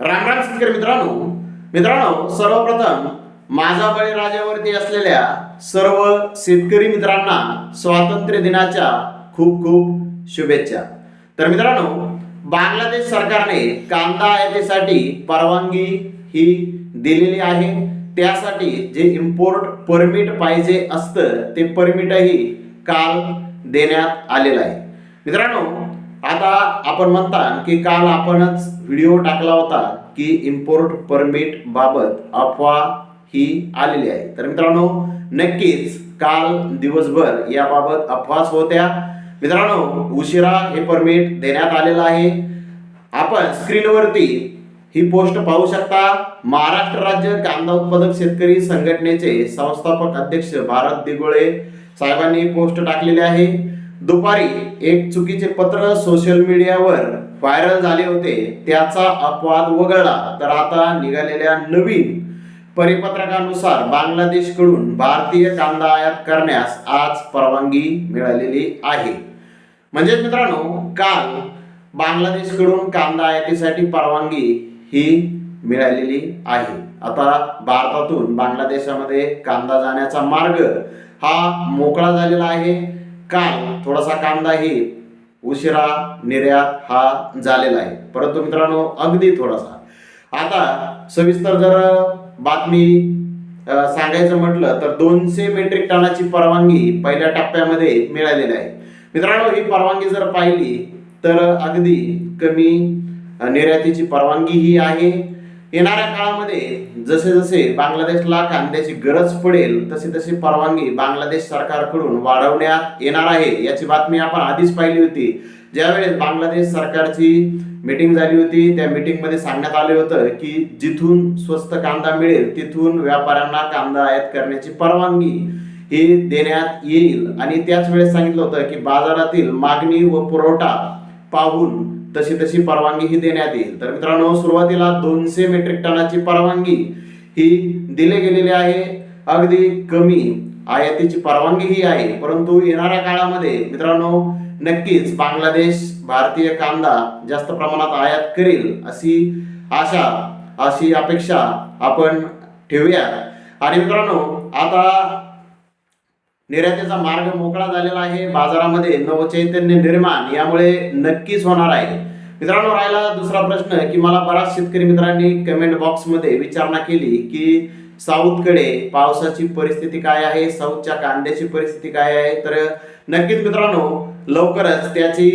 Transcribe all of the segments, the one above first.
राम राम मित्रांनो. मित्रांनो सर्वप्रथम माझा बळीराजावरती असलेल्या सर्व शेतकरी मित्रांना स्वातंत्र्य दिनाच्या खूप खूप शुभेच्छा. तर मित्रांनो बांगलादेश सरकारने कांदा आयातीसाठी परवानगी ही दिलेली आहे. त्यासाठी जे इम्पोर्ट परमिट पाहिजे असतं ते परमिटही काल देण्यात आलेलं आहे. मित्रांनो आता आपण म्हणता की काल आपणच व्हिडिओ टाकला होता की इम्पोर्ट परमिट बाबत अफवा ही आलेली आहे. तर मित्रांनो नक्कीच काल दिवसभर याबाबत अफवाच होत्या. मित्रांनो उशिरा हे परमिट देण्यात आलेलं आहे. आपण स्क्रीनवरती ही पोस्ट पाहू शकता. महाराष्ट्र राज्य कांदा उत्पादक शेतकरी संघटनेचे संस्थापक अध्यक्ष भारत दिगोळे साहेबांनी पोस्ट टाकलेली आहे. दुपारी एक चुकीचे पत्र सोशल मीडियावर व्हायरल झाले होते त्याचा अपवाद वगळला. तर आता निघालेल्या नवीन परिपत्रकानुसार बांगलादेशकडून भारतीय कांदा आयात करण्यास आज परवानगी मिळालेली आहे. म्हणजेच मित्रांनो काल बांगलादेशकडून कांदा आयातीसाठी परवानगी ही मिळालेली आहे. आता भारतातून बांगलादेशामध्ये कांदा जाण्याचा मार्ग हा मोकळा झालेला आहे. काल थोडासा कांदाही उशिरा निर्यात हा झालेला आहे. परंतु मित्रांनो अगदी थोडासा. आता सविस्तर जर बातमी सांगायचं म्हटलं तर दोनशे मेट्रिक टनाची परवानगी पहिल्या टप्प्यामध्ये मिळालेली आहे. मित्रांनो ही परवानगी जर पाहिली तर अगदी कमी निर्यातीची परवानगी ही आहे. येणाऱ्या काळामध्ये जसे जसे बांगलादेशला कांद्याची गरज पडेल तशी तशी परवानगी बांगलादेश सरकारकडून वाढवण्यात येणार आहे याची बातमी आपण आधीच पाहिली होती. ज्यावेळेस बांगलादेश सरकारची मीटिंग झाली होती त्या मीटिंगमध्ये सांगण्यात आले होतं की जिथून स्वस्त कांदा मिळेल तिथून व्यापाऱ्यांना कांदा आयात करण्याची परवानगी ही देण्यात येईल. आणि त्याच वेळेस सांगितलं होतं की बाजारातील मागणी व पुरवठा पाहून तशी तशी परवानगी ही देण्यात येईल. तर मित्रांनो सुरुवातीला दोनशे मेट्रिक टनाची परवानगी ही दिली गेलेली आहे. अगदी कमी आयातीची परवानगी ही आहे. परंतु येणाऱ्या काळामध्ये मित्रांनो नक्कीच बांगलादेश भारतीय कांदा जास्त प्रमाणात आयात करेल अशी आशा अशी अपेक्षा आपण ठेवूया. आणि मित्रांनो आता निर्यातीचा मार्ग मोकळा झालेला आहे. बाजारामध्ये नवचैतन्य निर्माण यामुळे नक्कीच होणार आहे. मित्रांनो राहिला दुसरा प्रश्न की मला बराच शेतकरी मित्रांनी कमेंट बॉक्समध्ये विचारणा केली की साऊथकडे पावसाची परिस्थिती काय आहे? साऊथच्या कांद्याची परिस्थिती काय आहे? तर नक्कीच मित्रांनो लवकरच त्याची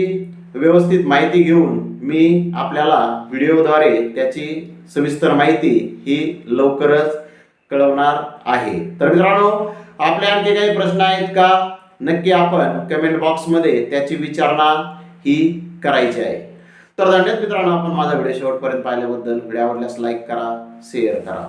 व्यवस्थित माहिती घेऊन मी आपल्याला व्हिडिओद्वारे त्याची सविस्तर माहिती ही लवकरच कळवणार आहे. तर मित्रांनो आपले आणखी काही प्रश्न आहेत का? नक्की आपण कमेंट बॉक्समध्ये त्याची विचारणा ही करायची आहे. तर धन्यवाद मित्रांनो आपण माझा व्हिडिओ शेवटपर्यंत पाहिल्याबद्दल. व्हिडिओ आवडल्यास लाईक करा शेअर करा.